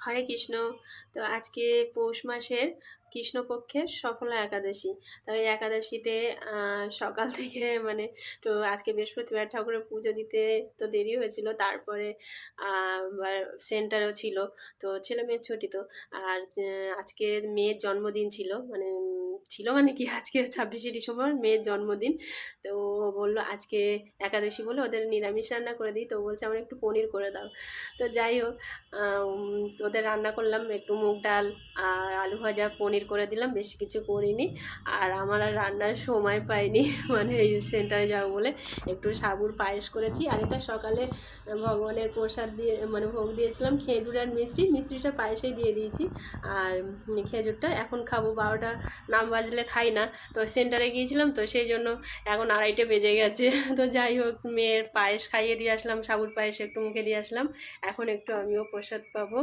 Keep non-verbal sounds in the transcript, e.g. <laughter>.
হরে কৃষ্ণ। তো আজকে পৌষ মাসের কৃষ্ণপক্ষের সফলা একাদশী। তো এই একাদশীতে সকাল থেকে মানে তো আজকে বৃহস্পতিবার ঠাকুরের পুজো দিতে তো দেরি হয়েছিল, তারপরে সেন্টারও ছিল। তো ছেলে মেয়ের ছুটি তো। আর আজকে মেয়ের জন্মদিন ছিল মানে ছিল মানে কি আজকে ছাব্বিশে ডিসেম্বর, মেয়ের জন্মদিন। তো বলল, আজকে একাদশী বলে ওদের নিরামিষ রান্না করে দিই। তো বলছে, আমার একটু পনির করে দাও। তো যাই হোক ওদের রান্না করলাম, একটু মুগ ডাল আর আলু ভাজা, পনির করে দিলাম, বেশি কিছু করিনি। আর আমার আর রান্নার সময় পাইনি <laughs> মানে এই সেন্টারে যাব বলে একটু সাবুর পায়েস করেছি। আর এটা সকালে ভগবানের প্রসাদ দিয়ে মানে ভোগ দিয়েছিলাম, খেজুর আর মিষ্টি। মিষ্টিটা পায়েসেই দিয়ে দিয়েছি। আর খেজুরটা এখন খাব বারোটা নাম বাজলে খাই না। তো সেন্টারে গিয়েছিলাম তো সেই জন্য এখন আড়াইটে বেজে গেছে। <laughs> তো যাই হোক, মেয়ের পায়েস খাইয়ে দিয়ে আসলাম, সাবুর পায়েস একটু মুখে দিয়ে আসলাম। এখন একটু আমিও প্রসাদ পাবো।